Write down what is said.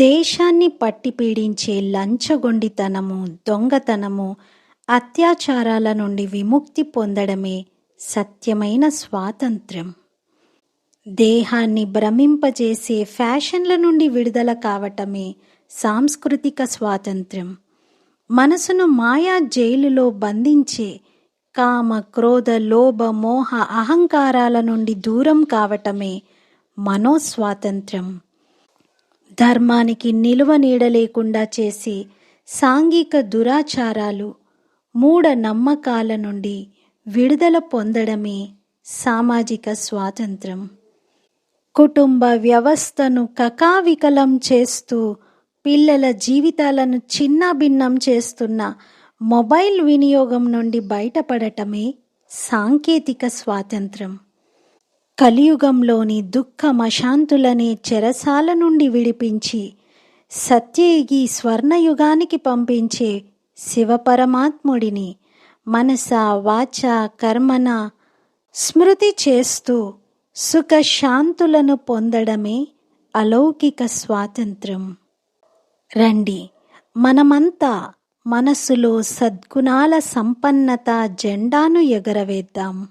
దేశాన్ని పట్టి పీడించే లంచగొండితనము దొంగతనము అత్యాచారాల నుండి విముక్తి పొందడమే సత్యమైన స్వాతంత్ర్యం. దేహాన్ని భ్రమింపజేసే ఫ్యాషన్ల నుండి విడుదల కావటమే సాంస్కృతిక స్వాతంత్ర్యం. మనసును మాయా జైలులో బంధించే కామ క్రోధ లోభ మోహ అహంకారాల నుండి దూరం కావటమే మనోస్వాతంత్ర్యం. ధర్మానికి నిలువ నీడ లేకుండా చేసే సాంఘిక దురాచారాలు మూఢ నమ్మకాల నుండి విడుదల పొందడమే సామాజిక స్వాతంత్రం. కుటుంబ వ్యవస్థను కకావికలం చేస్తూ పిల్లల జీవితాలను చిన్నాభిన్నం చేస్తున్న మొబైల్ వినియోగం నుండి బయటపడటమే సాంకేతిక స్వాతంత్రం. కలియుగంలోని దుఃఖ మశాంతులనే చెరసాల నుండి విడిపించి సత్యయుగి స్వర్ణయుగానికి పంపించే శివపరమాత్ముడిని మనస వాచ కర్మన స్మృతి చేస్తూ సుఖశాంతులను పొందడమే అలౌకిక స్వాతంత్రం. రండి మనమంతా మనసులో సద్గుణాల సంపన్నత జెండాను ఎగరవేద్దాం.